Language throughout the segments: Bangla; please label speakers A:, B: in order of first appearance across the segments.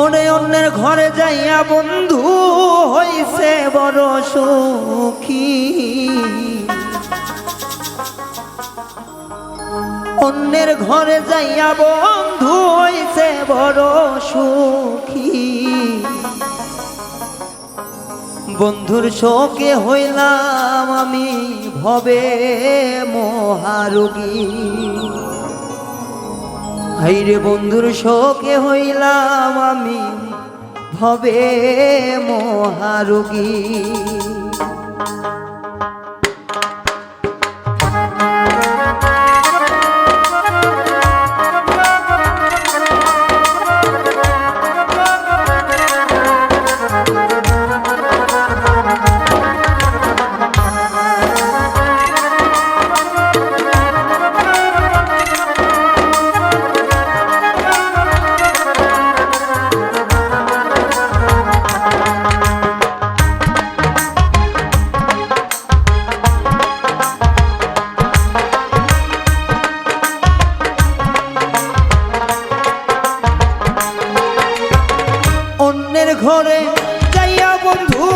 A: ওরে অন্যের ঘরে যাইয়া বন্ধু হইছে বড় সুখী। অন্যের ঘরে যাইয়া বন্ধু হইছে বড় সুখী। বন্ধুর শোকে হইলাম আমি ভবে মহারোগী। হাইরে বন্ধুর শোকে হইলাম আমি ভবে মহারোগী। ঘরে যাইয়া বন্ধু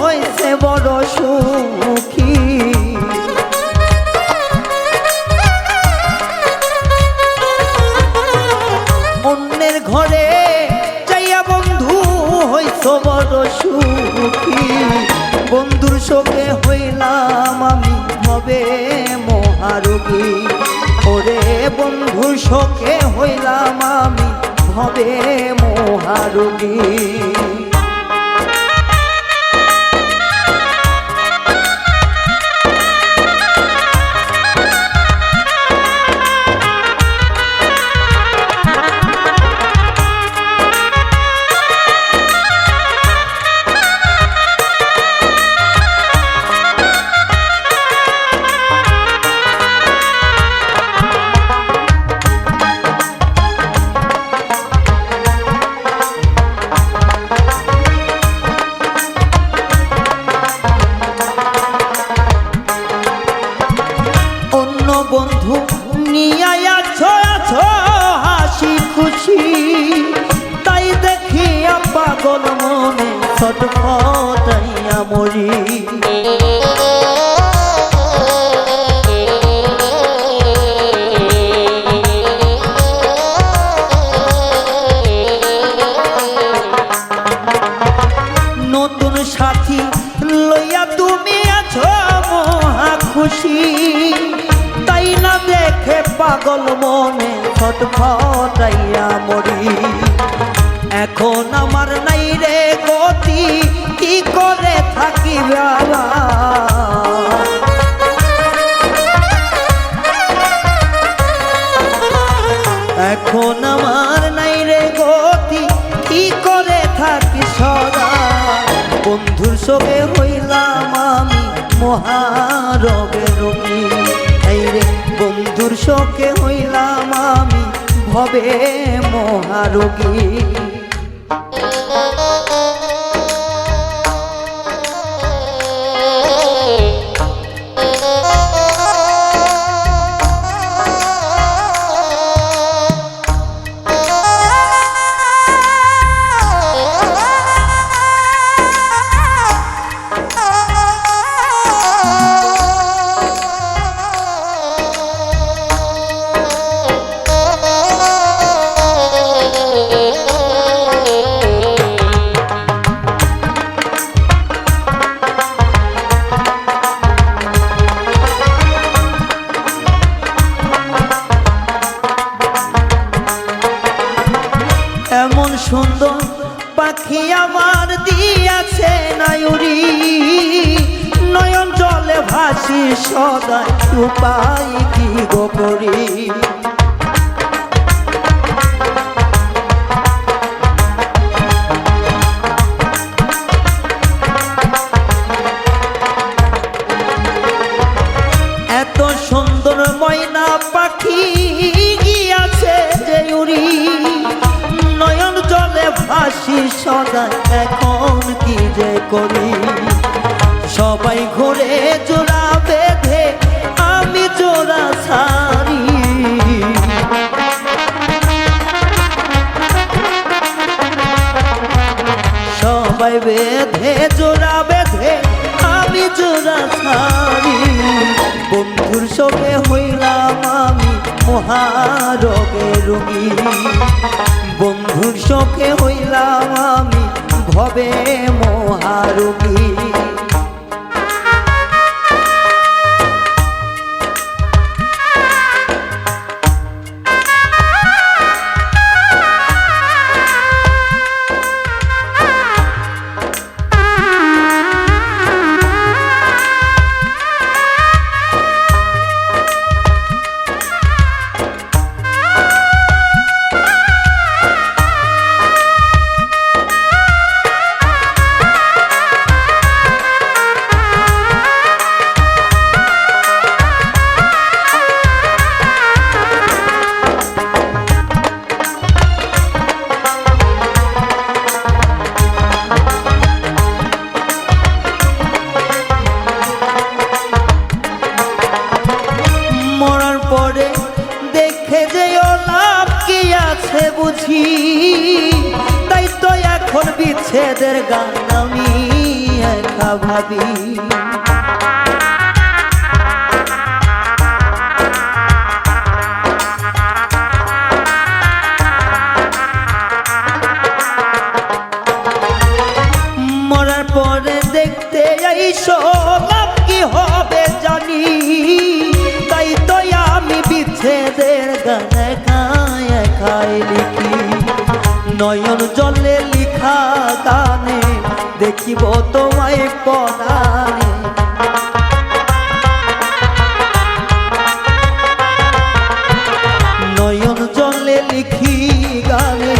A: হয়েছে বড় সুখী। অন্যের ঘরে যাইয়া বন্ধু হইছ বড় সুখী। বন্ধুর শোকে হইলাম আমি হবে মহারোগী। ওরে বন্ধুর শোকে হইলাম আমি হবে মহারোগী। অন্য বন্ধু নিয়ে আছো হাসি খুশি। তাই দেখিয়া পাগল মনে ছটফটাইয়া মরি। পাগল মনে ছটফটাইয়া মরি। এখন আমার নাই রে গতি, কি করে থাকি বাবা এখন আমার নাই রে গতি, কি করে থাকি সদা? বন্ধুর সবে হইলাম আমি মহারবে। শোকে হইলাম আমি ভবে মহারোগী। আমার দিয়াছে নায়ুরি। নয়ন জলে ভাসি সদাই উপায় কি গো করি? কি যে করি? সবাই ঘুরে জোড়া বেঁধে, আমি জোড়া ছাড়ি। সবাই বেঁধে, জোড়া বেঁধে, আমি জোড়া ছাড়ি। বন্ধুর সঙ্গে হইলাম আমি মহারোগে রোগী। বন্ধুর সঙ্গে হইলাম আমি ভবে মহারোগী বিচ্ছেদের গান আমি একা ভাবি। দেখতে লাভ কি হবে জানি। তাই তো আমি বিচ্ছেদের গান একাই একাই। নয়ন জলে লিখা গানে, দেখিব তোমায় পদানে নয়ন জলে লিখি গানে,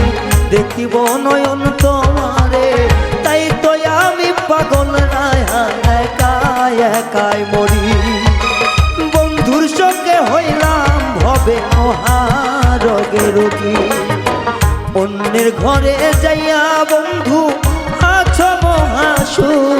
A: দেখিব নয়ন তোমারে। তাই তো আমি পাগল রায়া একাই একাই মরি। ঘরে যাইয়া বন্ধু আছো মহাসুখী